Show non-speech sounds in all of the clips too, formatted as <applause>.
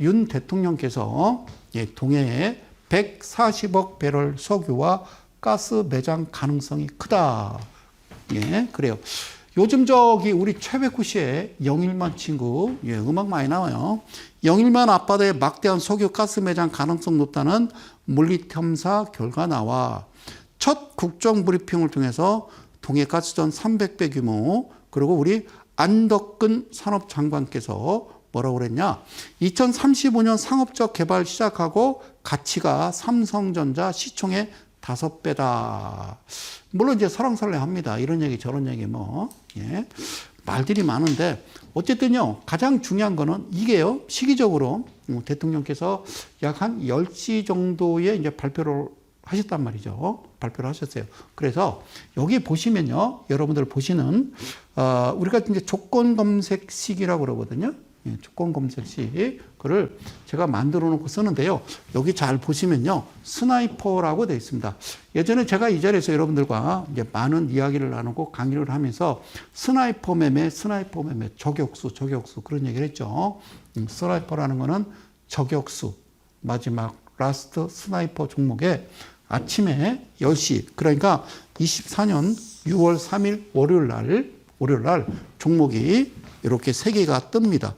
윤 대통령께서 예, 동해에 140억 배럴 석유와 가스 매장 가능성이 크다. 예, 그래요. 요즘 저기 우리 최백구 씨의 영일만 친구, 예, 음악 많이 나와요. 영일만 앞바다에 막대한 석유 가스 매장 가능성 높다는 물리 탐사 결과 나와 첫 국정 브리핑을 통해서 동해 가스전 300배 규모 그리고 우리 안덕근 산업장관께서 뭐라고 그랬냐? 2035년 상업적 개발 시작하고 가치가 삼성전자 시총의 다섯 배다. 물론 이제 설왕설래합니다. 이런 얘기 저런 얘기 뭐 예. 말들이 많은데 어쨌든요 가장 중요한 거는 이게요 시기적으로 음, 대통령께서 약 한 10시 정도에 이제 발표를 하셨단 말이죠. 발표를 하셨어요. 그래서 여기 보시면요 여러분들 보시는 어, 우리가 이제 조건 검색식이라고 그러거든요. 예, 조건 검색식 그를 제가 만들어 놓고 쓰는데요. 여기 잘 보시면요. 스나이퍼라고 되어 있습니다. 예전에 제가 이 자리에서 여러분들과 이제 많은 이야기를 나누고 강의를 하면서 스나이퍼 매매, 스나이퍼 매매, 저격수, 저격수 그런 얘기를 했죠. 음, 스나이퍼라는 거는 저격수 마지막 라스트 스나이퍼 종목에 아침에 10시 그러니까 24년 6월 3일 월요일 날 월요일 날 종목이 이렇게 세 개가 뜹니다.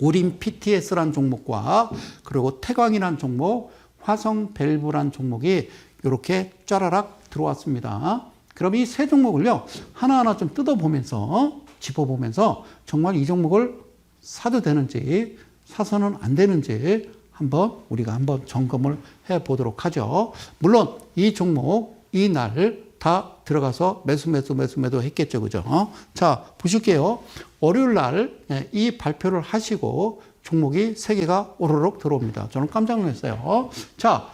오린 PTS란 종목과 그리고 태광이란 종목, 화성 밸브란 종목이 이렇게 짜라락 들어왔습니다. 그럼 이 세 종목을요, 하나하나 좀 뜯어보면서, 짚어보면서 정말 이 종목을 사도 되는지, 사서는 안 되는지 한번 우리가 한번 점검을 해 보도록 하죠. 물론 이 종목, 이날 다 들어가서 매수, 매수, 매수, 매도 했겠죠. 그죠? 어? 자, 보실게요. 월요일 날 이 발표를 하시고 종목이 세 개가 오르륵 들어옵니다. 저는 깜짝 놀랐어요. 자,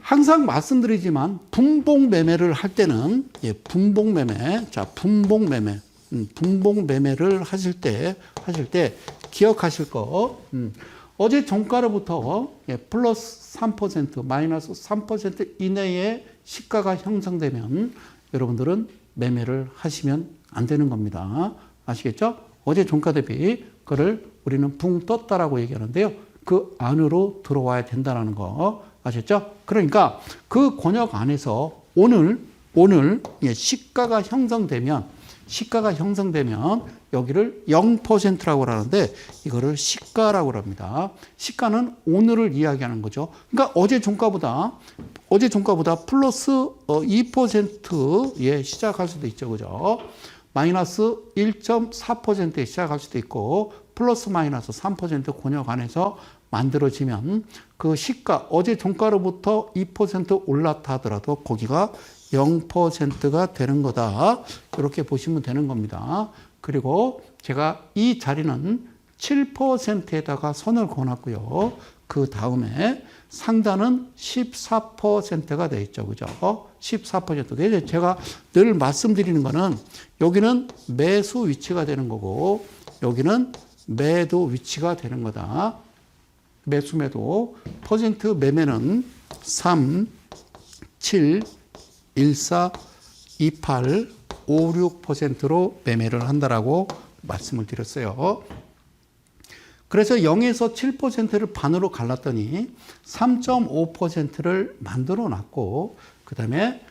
항상 말씀드리지만 분봉 매매를 할 때는 예, 분봉 매매, 자 분봉 매매, 음, 분봉 매매를 하실 때 하실 때 기억하실 거. 음, 어제 종가로부터 예, 플러스 3% 마이너스 3% 이내에 시가가 형성되면 여러분들은 매매를 하시면 안 되는 겁니다. 아시겠죠? 어제 종가 대비 그를 우리는 붕 떴다라고 얘기하는데요. 그 안으로 들어와야 된다는 거 아셨죠? 그러니까 그 권역 안에서 오늘 오늘 예, 시가가 형성되면 시가가 형성되면 여기를 0%라고 하는데 이거를 시가라고 합니다. 시가는 오늘을 이야기하는 거죠. 그러니까 어제 종가보다 어제 종가보다 플러스 2%에 시작할 수도 있죠. 그죠? 마이너스 1.4%에 시작할 수도 있고 플러스 마이너스 3% 권역 안에서 만들어지면 그 시가 어제 종가로부터 2% 올랐다 하더라도 거기가 0%가 되는 거다. 이렇게 보시면 되는 겁니다. 그리고 제가 이 자리는 7%에다가 선을 그어놨고요. 그 다음에 상단은 14%가 돼 있죠. 그죠? 14%. 그래서 제가 늘 말씀드리는 거는 여기는 매수 위치가 되는 거고 여기는 매도 위치가 되는 거다. 매수 매도 퍼센트 매매는 3, 7, 14, 28, 56%로 매매를 한다라고 말씀을 드렸어요. 그래서 0에서 7%를 반으로 갈랐더니 3.5%를 만들어 놨고 그다음에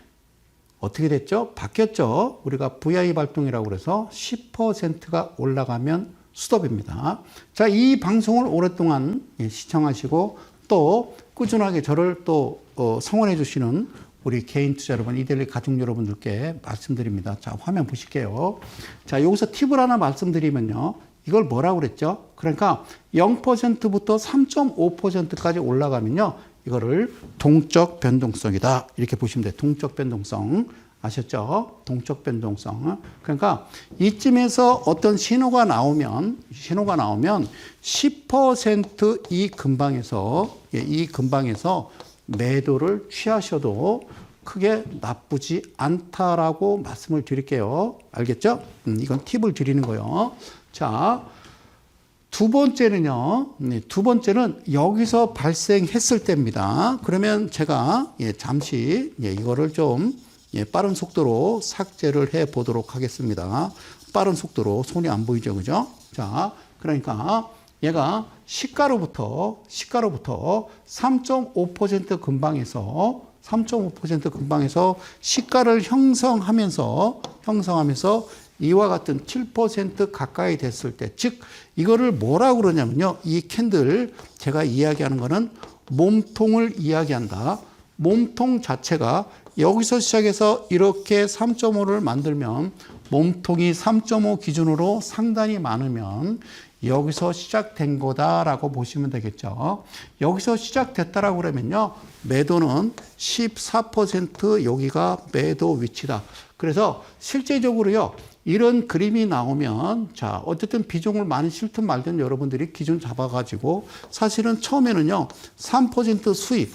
어떻게 됐죠? 바뀌었죠. 우리가 VI 발동이라고 그래서 10%가 올라가면 스톱입니다. 자, 이 방송을 오랫동안 예, 시청하시고 또 꾸준하게 저를 또 어, 성원해 주시는 우리 개인 투자 여러분, 이델리 가족 여러분들께 말씀드립니다. 자, 화면 보실게요. 자, 여기서 팁을 하나 말씀드리면요. 이걸 뭐라고 그랬죠? 그러니까 0%부터 3.5%까지 올라가면요. 이거를 동적 변동성이다. 이렇게 보시면 돼요. 동적 변동성. 아셨죠? 동적 변동성. 그러니까 이쯤에서 어떤 신호가 나오면, 신호가 나오면 10%이 근방에서, 예, 이 근방에서 매도를 취하셔도 크게 나쁘지 않다라고 말씀을 드릴게요. 알겠죠? 음, 이건 팁을 드리는 거요. 자, 두 번째는요, 네, 두 번째는 여기서 발생했을 때입니다. 그러면 제가 예, 잠시 예, 이거를 좀 예, 빠른 속도로 삭제를 해 보도록 하겠습니다. 빠른 속도로 손이 안 보이죠, 그죠? 자, 그러니까 얘가 시가로부터 시가로부터 3.5% 근방에서 3.5% 근방에서 시가를 형성하면서 형성하면서 이와 같은 7% 가까이 됐을 때, 즉 이거를 뭐라고 그러냐면요. 이 캔들 제가 이야기하는 거는 몸통을 이야기한다. 몸통 자체가 여기서 시작해서 이렇게 3.5를 만들면 몸통이 3.5 기준으로 상단이 많으면 여기서 시작된 거다라고 보시면 되겠죠. 여기서 시작됐다라고 그러면요. 매도는 14% 여기가 매도 위치다. 그래서 실제적으로요. 이런 그림이 나오면 자 어쨌든 비중을 많이 실든 말든 여러분들이 기준 잡아가지고 사실은 처음에는요 3% 수익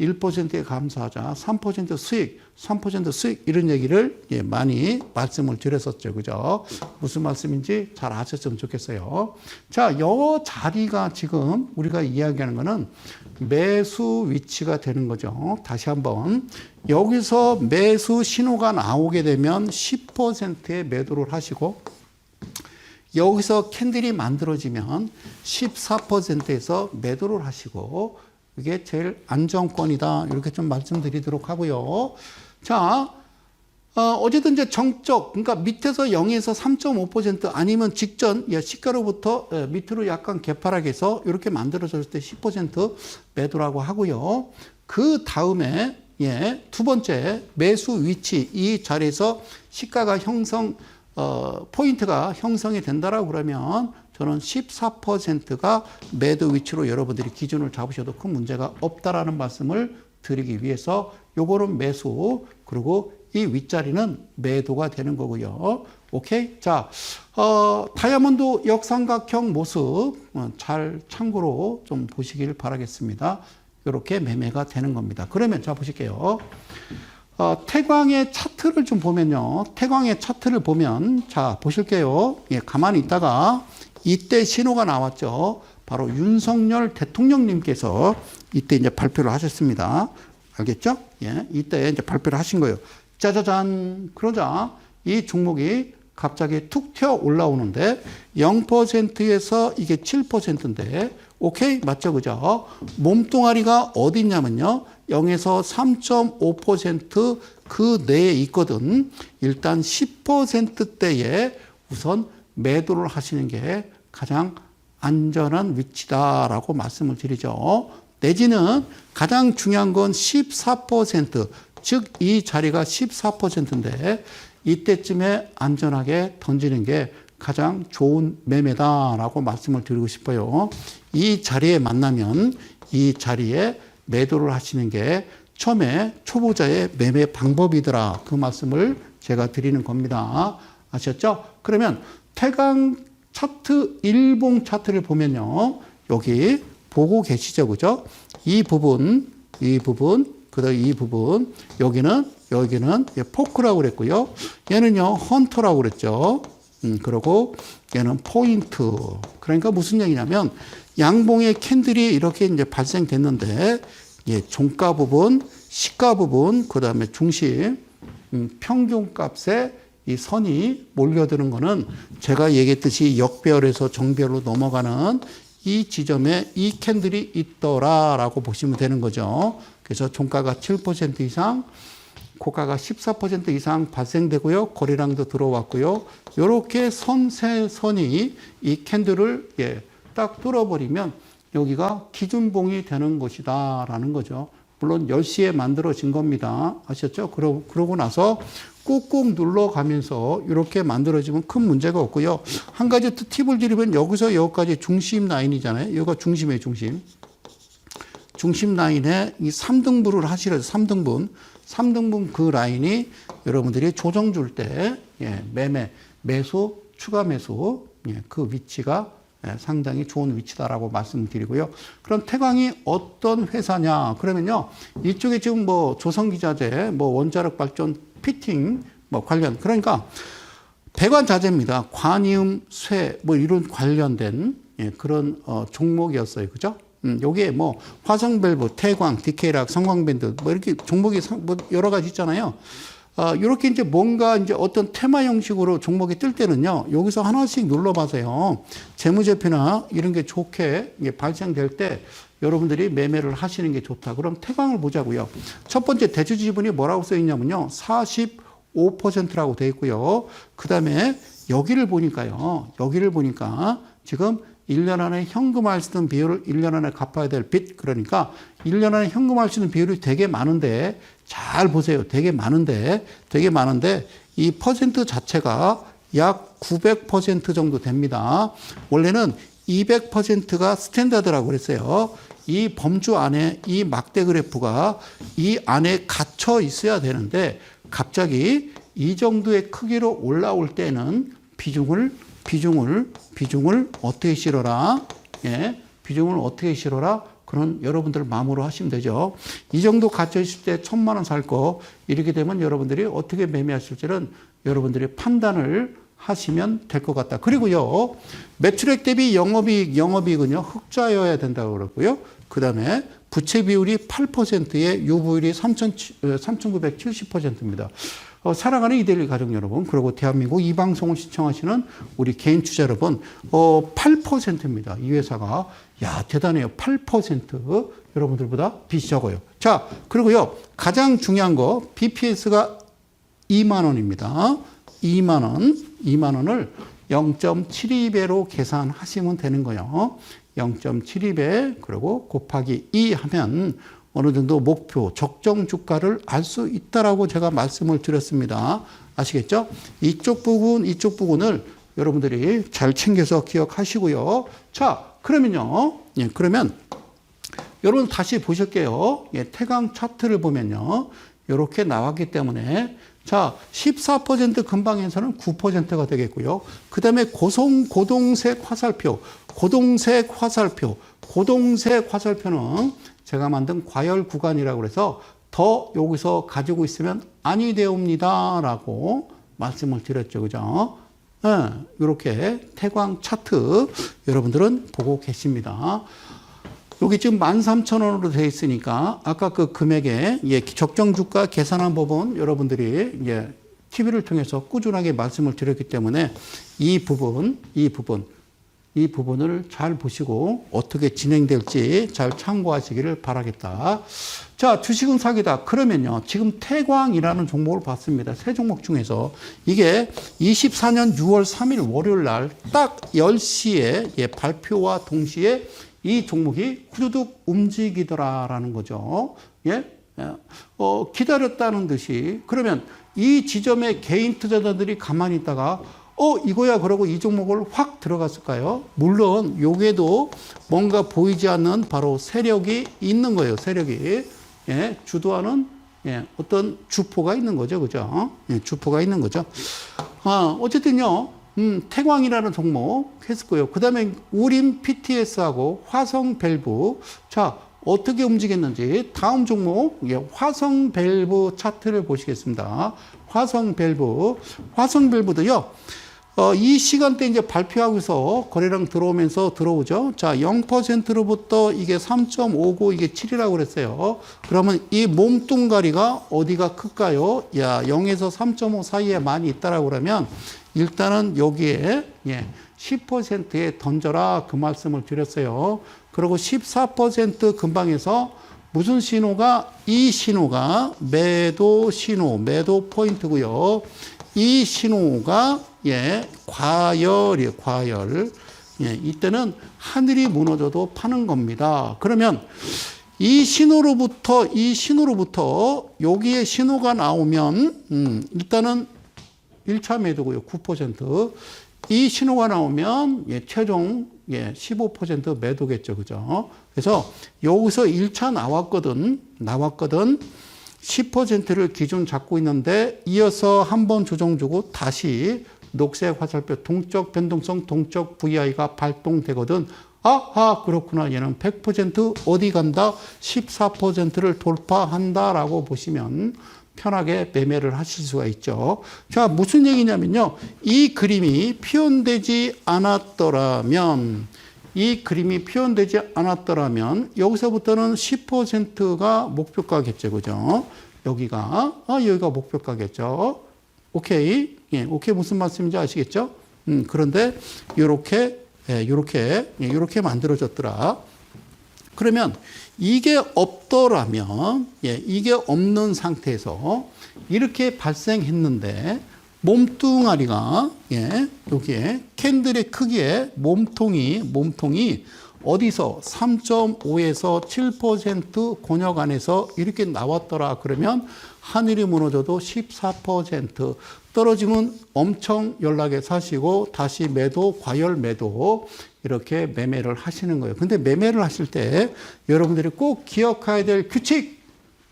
1%에 감사하자 3% 수익 3% 수익 이런 얘기를 예, 많이 말씀을 드렸었죠. 그죠? 무슨 말씀인지 잘 아셨으면 좋겠어요. 자 요 자리가 지금 우리가 이야기하는 거는 매수 위치가 되는 거죠. 다시 한번. 여기서 매수 신호가 나오게 되면 10%의 매도를 하시고 여기서 캔들이 만들어지면 14%에서 매도를 하시고 이게 제일 안정권이다. 이렇게 좀 말씀드리도록 하고요. 자, 어, 어쨌든 이제 정적, 그러니까 밑에서 0에서 3.5% 아니면 직전, 예, 시가로부터 예, 밑으로 약간 개파락해서 이렇게 만들어졌을 때 10% 매도라고 하고요. 그 다음에, 예, 두 번째, 매수 위치, 이 자리에서 시가가 형성, 어, 포인트가 형성이 된다라고 그러면 저는 14%가 매도 위치로 여러분들이 기준을 잡으셔도 큰 문제가 없다라는 말씀을 드리기 위해서 요거는 매수 그리고 이 윗자리는 매도가 되는 거고요. 오케이? 자, 어, 다이아몬드 역삼각형 모습 어, 잘 참고로 좀 보시길 바라겠습니다. 이렇게 매매가 되는 겁니다. 그러면 자 보실게요. 어, 태광의 차트를 좀 보면요. 태광의 차트를 보면 자 보실게요. 예, 가만히 있다가 이때 신호가 나왔죠. 바로 윤석열 대통령님께서 이때 이제 발표를 하셨습니다. 알겠죠? 예, 이때 이제 발표를 하신 거예요. 짜자잔. 그러자 이 종목이 갑자기 툭 튀어 올라오는데 0%에서 이게 7%인데 오케이 맞죠 그죠 몸뚱아리가 어디 있냐면요 0에서 3.5%그 내에 있거든 일단 10%대에 우선 매도를 하시는 게 가장 안전한 위치다라고 말씀을 드리죠. 내지는 가장 중요한 건 14%, 즉 이 자리가 14%인데 이때쯤에 안전하게 던지는 게 가장 좋은 매매다라고 말씀을 드리고 싶어요. 이 자리에 만나면 이 자리에 매도를 하시는 게 처음에 초보자의 매매 방법이더라. 그 말씀을 제가 드리는 겁니다. 아셨죠? 그러면 태강 차트 일봉 차트를 보면요. 여기 보고 계시죠. 그죠? 이 부분, 이 부분, 그다음 이 부분, 여기는 여기는 포크라고 그랬고요. 얘는요, 헌터라고 그랬죠. 음, 그리고 얘는 포인트. 그러니까 무슨 얘기냐면 양봉의 캔들이 이렇게 이제 발생됐는데 예, 종가 부분, 시가 부분, 그 다음에 중심, 음, 평균 값에 이 선이 몰려드는 거는 제가 얘기했듯이 역별에서 정별로 넘어가는 이 지점에 이 캔들이 있더라라고 보시면 되는 거죠. 그래서 종가가 7% 이상, 고가가 14% 이상 발생되고요. 거래량도 들어왔고요. 이렇게 선 세 선이 이 캔들을 예, 딱 뚫어버리면 여기가 기준봉이 되는 것이다라는 거죠. 물론 10시에 만들어진 겁니다. 아셨죠? 그러, 그러고 나서 꾹꾹 눌러가면서 이렇게 만들어지면 큰 문제가 없고요. 한 가지 또 팁을 드리면 여기서 여기까지 중심 라인이잖아요. 여기가 중심이에요, 중심. 중심 라인에 이 3등분을 하시래요. 3등분. 3등분 그 라인이 여러분들이 조정 줄 때, 예, 매매, 매수, 추가 매수, 예, 그 위치가 예, 상당히 좋은 위치다라고 말씀드리고요. 그럼 태광이 어떤 회사냐? 그러면요, 이쪽에 지금 뭐 조선기자재, 뭐 원자력 발전 피팅, 뭐 관련, 그러니까 배관 자재입니다. 관이음, 쇠, 뭐 이런 관련된 예, 그런 어, 종목이었어요. 그죠? 음, 요게 뭐 화성밸브, 태광, 디케이락, 성광밴드 뭐 이렇게 종목이 상, 뭐 여러 가지 있잖아요. 어, 이렇게 이제 뭔가 이제 어떤 테마 형식으로 종목이 뜰 때는요, 여기서 하나씩 눌러봐서요, 재무제표나 이런 게 좋게 발생될 때 여러분들이 매매를 하시는 게 좋다. 그럼 태광을 보자고요. 첫 번째 대주 지분이 뭐라고 써 있냐면요, 45%라고 돼 있고요. 그 다음에 여기를 보니까요, 여기를 보니까 지금 1년 안에 현금할 수 있는 비율을 1년 안에 갚아야 될 빚. 그러니까 1년 안에 현금할 수 있는 비율이 되게 많은데 잘 보세요. 되게 많은데 되게 많은데 이 퍼센트 자체가 약 900% 정도 됩니다. 원래는 200%가 스탠다드라고 그랬어요. 이 범주 안에 이 막대 그래프가 이 안에 갇혀 있어야 되는데 갑자기 이 정도의 크기로 올라올 때는 비중을 비중을 비중을 어떻게 실어라? 예. 비중을 어떻게 실어라? 그런 여러분들 마음으로 하시면 되죠. 이 정도 갇혀 있을 때 천만 원 살 거 이렇게 되면 여러분들이 어떻게 매매하실지는 여러분들이 판단을 하시면 될 것 같다. 그리고요, 매출액 대비 영업이익, 영업이익은요, 흑자여야 된다고 그러고요. 그 다음에 부채 비율이 8%에 유보율이 3,970%입니다. 어, 사랑하는 이데일리 가족 여러분, 그리고 대한민국 이 방송을 시청하시는 우리 개인 투자 여러분, 어, 8%입니다. 이 회사가. 야, 대단해요. 8% 여러분들보다 적어요. 자, 그리고요, 가장 중요한 거, BPS가 2만 원입니다. 2만 원, 2만 원을 0.72배로 계산하시면 되는 거예요. 0.72배, 그리고 곱하기 2 하면 어느 정도 목표, 적정 주가를 알 수 있다라고 제가 말씀을 드렸습니다. 아시겠죠? 이쪽 부분, 이쪽 부분을 여러분들이 잘 챙겨서 기억하시고요. 자, 그러면요. 예, 그러면 여러분 다시 보실게요. 예, 태강 차트를 보면요. 이렇게 나왔기 때문에 자, 14% 근방에서는 9%가 되겠고요. 그 다음에 고성, 고동색 화살표, 고동색 화살표, 고동색 화살표는 제가 만든 과열 구간이라고 그래서 더 여기서 가지고 있으면 아니 되옵니다. 라고 말씀을 드렸죠. 그죠? 네, 이렇게 태광 차트 여러분들은 보고 계십니다. 여기 지금 13,000원으로 되어 있으니까 아까 그 금액에 예, 적정 주가 계산한 법은 여러분들이 예, TV를 통해서 꾸준하게 말씀을 드렸기 때문에 이 부분, 이 부분, 이 부분을 잘 보시고 어떻게 진행될지 잘 참고하시기를 바라겠다. 자, 주식은 사기다. 그러면요. 지금 태광이라는 종목을 봤습니다. 세 종목 중에서 이게 24년 6월 3일 월요일 날 딱 10시에 예, 발표와 동시에 이 종목이 후두둑 움직이더라라는 거죠. 예? 예. 어, 기다렸다는 듯이 그러면 이 지점에 개인 투자자들이 가만히 있다가 어 이거야 그러고 이 종목을 확 들어갔을까요? 물론 요게도 뭔가 보이지 않는 바로 세력이 있는 거예요. 세력이 예, 주도하는 예, 어떤 주포가 있는 거죠, 그죠? 예, 주포가 있는 거죠. 아 어쨌든요. 음, 태광이라는 종목 했었고요. 그 다음에 우림 PTS하고 화성 밸브. 자, 어떻게 움직였는지 다음 종목 예, 화성 밸브 차트를 보시겠습니다. 화성 밸브. 화성 밸브도요. 어, 이 시간대 이제 발표하고서 거래량 들어오면서 들어오죠. 자, 0%로부터 이게 3.59 이게 7이라고 그랬어요. 그러면 이 몸뚱가리가 어디가 클까요? 야, 0에서 3.5 사이에 많이 있다라고 그러면 일단은 여기에 예, 10%에 던져라 그 말씀을 드렸어요. 그리고 14% 근방에서 무슨 신호가 이 신호가 매도 신호, 매도 포인트고요. 이 신호가 예, 과열이에요, 과열. 예, 이때는 하늘이 무너져도 파는 겁니다. 그러면 이 신호로부터 이 신호로부터 여기에 신호가 나오면 음, 일단은 1차 매도고요. 9%. 이 신호가 나오면 예, 최종 예, 15% 매도겠죠. 그죠? 그래서 여기서 1차 나왔거든. 나왔거든. 10%를 기준 잡고 있는데 이어서 한 번 조정 주고 다시 녹색 화살표 동적 변동성 동적 VI가 발동되거든. 아하 그렇구나 얘는 100% 어디 간다 14%를 돌파한다라고 보시면 편하게 매매를 하실 수가 있죠. 자 무슨 얘기냐면요 이 그림이 표현되지 않았더라면 이 그림이 표현되지 않았더라면 여기서부터는 10%가 목표가겠죠 그죠 여기가 아 여기가 목표가겠죠. 오케이. 예, 오케이 무슨 말씀인지 아시겠죠? 음, 그런데 요렇게 예, 요렇게 예, 요렇게 만들어졌더라. 그러면 이게 없더라면 예, 이게 없는 상태에서 이렇게 발생했는데 몸뚱아리가 예, 여기에 캔들의 크기에 몸통이 몸통이 어디서 3.5에서 7% 권역 안에서 이렇게 나왔더라 그러면 하늘이 무너져도 14% 떨어지면 엄청 연락에 사시고 다시 매도 과열 매도 이렇게 매매를 하시는 거예요. 근데 매매를 하실 때 여러분들이 꼭 기억해야 될 규칙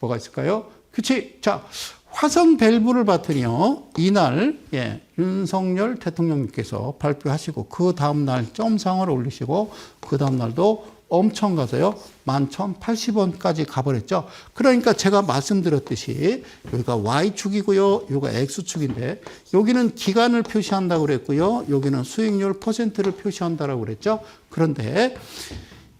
뭐가 있을까요? 규칙. 자, 화성 밸브를 봤더니요. 이날 예, 윤석열 대통령님께서 발표하시고 그 다음 날 점상을 올리시고 그 다음 날도 엄청 가서요. 11,080원까지 가버렸죠. 그러니까 제가 말씀드렸듯이 여기가 Y축이고요. 여기가 X축인데 여기는 기간을 표시한다고 그랬고요. 여기는 수익률 퍼센트를 표시한다고 그랬죠. 그런데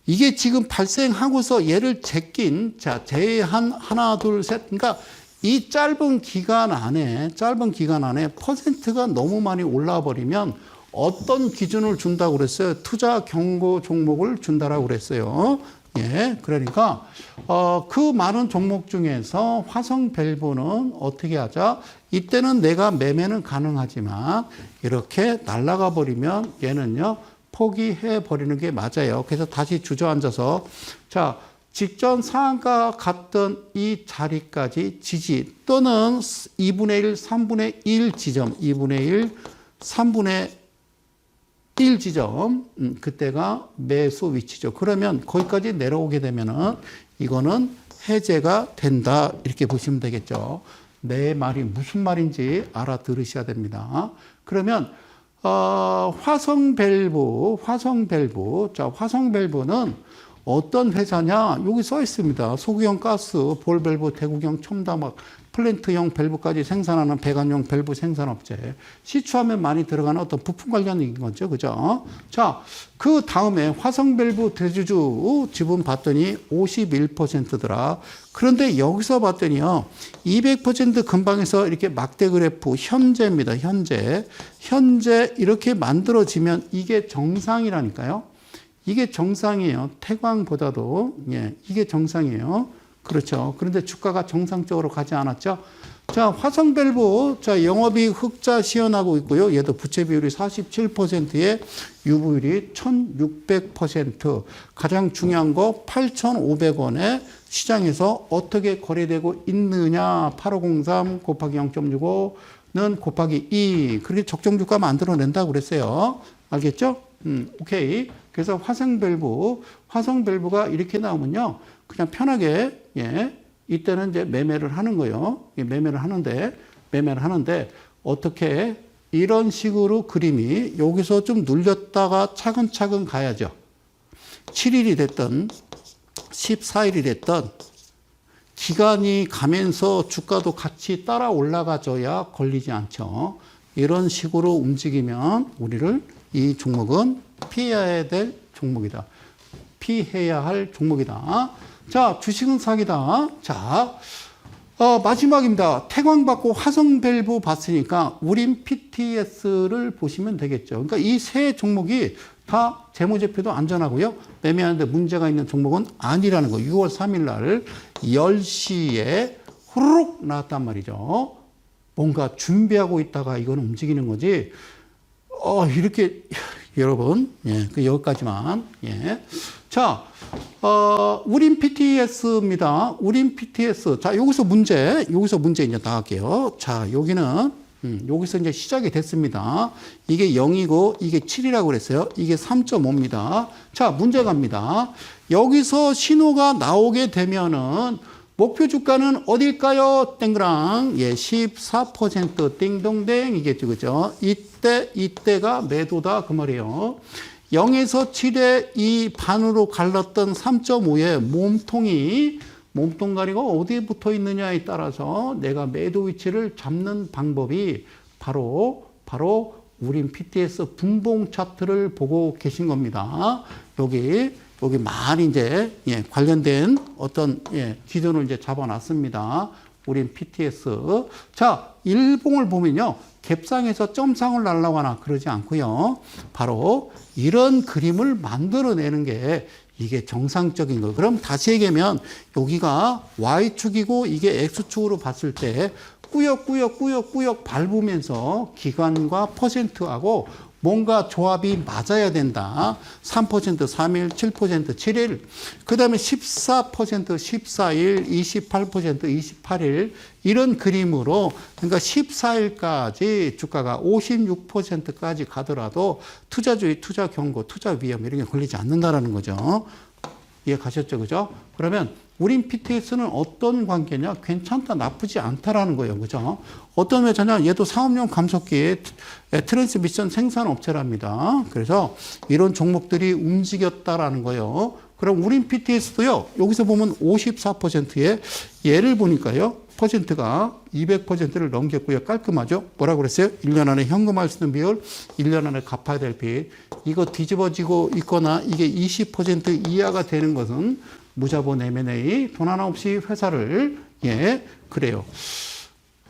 이게 지금 발생하고서 얘를 제낀 자 제한 하나 둘 셋 그러니까 이 짧은 기간 안에 짧은 기간 안에 퍼센트가 너무 많이 올라 버리면 어떤 기준을 준다고 그랬어요? 투자 경고 종목을 준다라고 그랬어요. 예, 그러니까 어, 그 많은 종목 중에서 화성 밸브는 어떻게 하자? 이때는 내가 매매는 가능하지만 이렇게 날아가 버리면 얘는요 포기해 버리는 게 맞아요. 그래서 다시 주저앉아서 자 직전 상한가 갔던 이 자리까지 지지 또는 2분의 1, 3분의 1 지점, 2분의 1, 3분의 1 지점, 음, 그때가 매수 위치죠. 그러면 거기까지 내려오게 되면은 이거는 해제가 된다. 이렇게 보시면 되겠죠. 내 말이 무슨 말인지 알아들으셔야 됩니다. 그러면 어, 화성 밸브, 화성 밸브. 자, 화성 밸브는 어떤 회사냐? 여기 써 있습니다. 소규형 가스, 볼 밸브, 대구경 첨다막, 플랜트형 밸브까지 생산하는 배관용 밸브 생산업체. 시추하면 많이 들어가는 어떤 부품 관련인 거죠. 그죠? 자, 그 다음에 화성 밸브 대주주 지분 봤더니 51%더라. 그런데 여기서 봤더니요. 200% 근방에서 이렇게 막대 그래프 현재입니다. 현재. 현재 이렇게 만들어지면 이게 정상이라니까요. 이게 정상이에요. 태광보다도 예, 이게 정상이에요. 그렇죠. 그런데 주가가 정상적으로 가지 않았죠. 자, 화성밸브, 자, 영업이 흑자 시현하고 있고요. 얘도 부채 비율이 47%에 유보율이 1600%. 가장 중요한 거 8,500원에 시장에서 어떻게 거래되고 있느냐. 8503 곱하기 0.65는 곱하기 2. 그렇게 적정 주가 만들어낸다고 그랬어요. 알겠죠? 음, 오케이. 그래서 화성 밸브, 화성 밸브가 이렇게 나오면요. 그냥 편하게, 예, 이때는 이제 매매를 하는 거예요. 매매를 하는데, 매매를 하는데, 어떻게 이런 식으로 그림이 여기서 좀 눌렸다가 차근차근 가야죠. 7일이 됐던, 14일이 됐던, 기간이 가면서 주가도 같이 따라 올라가줘야 걸리지 않죠. 이런 식으로 움직이면 우리를 이 종목은 피해야 될 종목이다. 피해야 할 종목이다. 자, 주식은 사기다. 자, 어, 마지막입니다. 태광받고 화성밸브 봤으니까 우린 PTS를 보시면 되겠죠. 그러니까 이 세 종목이 다 재무제표도 안전하고요. 매매하는데 문제가 있는 종목은 아니라는 거. 6월 3일 날 10시에 후루룩 나왔단 말이죠. 뭔가 준비하고 있다가 이건 움직이는 거지. 어, 이렇게, <laughs> 여러분, 예, 그 여기까지만, 예. 자, 어, 우린 PTS입니다. 우린 PTS. 자, 여기서 문제, 여기서 문제 이제 나갈게요. 자, 여기는, 음, 여기서 이제 시작이 됐습니다. 이게 0이고, 이게 7이라고 그랬어요. 이게 3.5입니다. 자, 문제 갑니다. 여기서 신호가 나오게 되면은, 목표 주가는 어딜까요? 땡그랑. 예, 14% 띵동댕 이겠죠. 그죠? 이때, 이때가 매도다. 그 말이에요. 0에서 7에 이 반으로 갈랐던 3.5의 몸통이 몸통가리가 어디에 붙어 있느냐에 따라서 내가 매도 위치를 잡는 방법이 바로, 바로 우린 PTS 분봉 차트를 보고 계신 겁니다. 여기 여기 많이 이제 예, 관련된 어떤 예, 기준을 이제 잡아놨습니다. 우린 PTS. 자, 일봉을 보면요. 갭상에서 점상을 날라거나 그러지 않고요. 바로 이런 그림을 만들어내는 게 이게 정상적인 거. 그럼 다시 얘기하면 여기가 Y축이고 이게 X축으로 봤을 때 꾸역꾸역 꾸역꾸역 밟으면서 기간과 퍼센트하고 뭔가 조합이 맞아야 된다. 3%, 3일, 7%, 7일. 그 다음에 14%, 14일, 28%, 28일. 이런 그림으로, 그러니까 14일까지 주가가 56%까지 가더라도 투자주의, 투자 경고, 투자 위험 이런 게 걸리지 않는다라는 거죠. 이해 가셨죠? 그죠? 그러면 우린 PTS는 어떤 관계냐? 괜찮다, 나쁘지 않다라는 거예요. 그죠? 어떤 회사냐? 얘도 사업용 감속기의 트랜스미션 생산 업체랍니다. 그래서 이런 종목들이 움직였다라는 거예요. 그럼 우린 PTS도요, 여기서 보면 54%의 예를 보니까요, 퍼센트가 200%를 넘겼고요. 깔끔하죠? 뭐라고 그랬어요? 1년 안에 현금할 수 있는 비율, 1년 안에 갚아야 될 비율. 이거 뒤집어지고 있거나 이게 20% 이하가 되는 것은 무자본 M&A, 돈 하나 없이 회사를, 예, 그래요.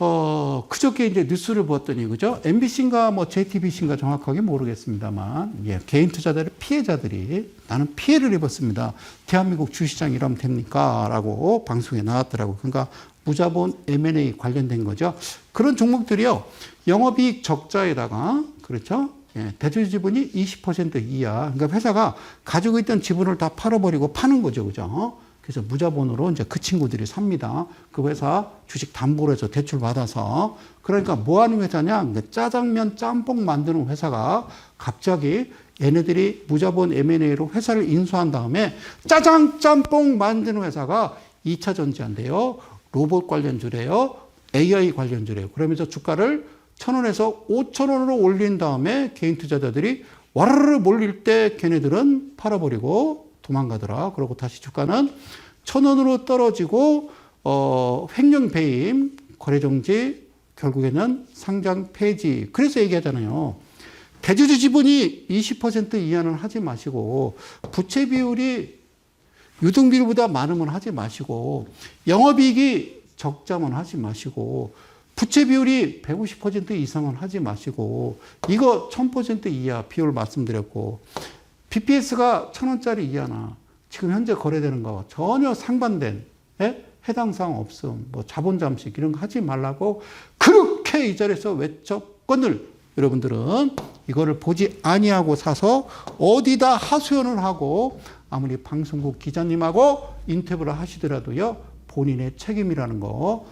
어, 그저께 이제 뉴스를 보았더니, 그죠? MBC인가 뭐 JTBC인가 정확하게 모르겠습니다만, 예, 개인 투자자들 피해자들이 나는 피해를 입었습니다. 대한민국 주시장 이러면 됩니까? 라고 방송에 나왔더라고요. 그러니까 무자본 M&A 관련된 거죠. 그런 종목들이요. 영업이익 적자에다가, 그렇죠? 예, 대출 지분이 20% 이하. 그러니까 회사가 가지고 있던 지분을 다 팔아버리고 파는 거죠. 그죠? 그래서 무자본으로 이제 그 친구들이 삽니다. 그 회사 주식 담보로 해서 대출 받아서. 그러니까 뭐 하는 회사냐? 그러니까 짜장면 짬뽕 만드는 회사가 갑자기 얘네들이 무자본 M&A로 회사를 인수한 다음에 짜장 짬뽕 만드는 회사가 2차 전지한데요. 로봇 관련 주래요. AI 관련 주래요. 그러면서 주가를 천 원에서 오천 원으로 올린 다음에 개인 투자자들이 와르르 몰릴 때 걔네들은 팔아버리고 도망가더라. 그러고 다시 주가는 천 원으로 떨어지고 어, 횡령 배임, 거래 정지, 결국에는 상장 폐지. 그래서 얘기하잖아요. 대주주 지분이 20% 이하는 하지 마시고 부채 비율이 유동 비율보다 많으면 하지 마시고 영업이익이 적자면 하지 마시고 부채 비율이 150% 이상은 하지 마시고 이거 1000% 이하 비율 말씀드렸고 BPS가 1000원짜리 이하나 지금 현재 거래되는 거 전혀 상반된 예? 해당 사항 없음 뭐 자본 잠식 이런 거 하지 말라고 그렇게 이 자리에서 외쳤건을 여러분들은 이거를 보지 아니하고 사서 어디다 하소연을 하고 아무리 방송국 기자님하고 인터뷰를 하시더라도요 본인의 책임이라는 거